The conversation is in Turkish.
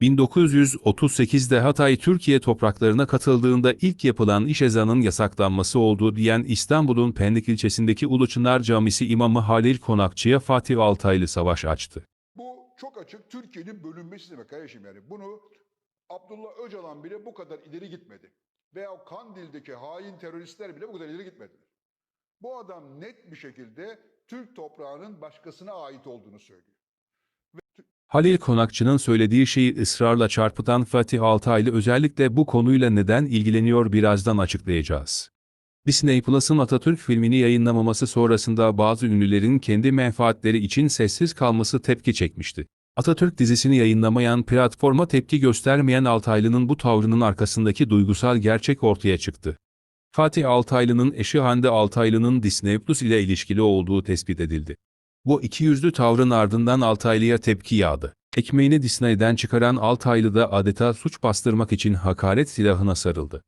1938'de Hatay Türkiye topraklarına katıldığında ilk yapılan iş ezanın yasaklanması olduğu diyen İstanbul'un Pendik ilçesindeki Uluçınar Camisi imamı Halil Konakçı'ya Fatih Altaylı savaş açtı. Bu çok açık Türkiye'nin bölünmesi demek kardeşim yani. Bunu Abdullah Öcalan bile bu kadar ileri gitmedi. Veya Kandil'deki hain teröristler bile bu kadar ileri gitmediler. Bu adam net bir şekilde Türk toprağının başkasına ait olduğunu söylüyor. Halil Konakçı'nın söylediği şeyi ısrarla çarpıtan Fatih Altaylı özellikle bu konuyla neden ilgileniyor birazdan açıklayacağız. Disney Plus'ın Atatürk filmini yayınlamaması sonrasında bazı ünlülerin kendi menfaatleri için sessiz kalması tepki çekmişti. Atatürk dizisini yayınlamayan platforma tepki göstermeyen Altaylı'nın bu tavrının arkasındaki duygusal gerçek ortaya çıktı. Fatih Altaylı'nın eşi Hande Altaylı'nın Disney Plus ile ilişkili olduğu tespit edildi. Bu ikiyüzlü tavrın ardından Altaylı'ya tepki yağdı. Ekmeğini Disney'den çıkaran Altaylı da adeta suç bastırmak için hakaret silahına sarıldı.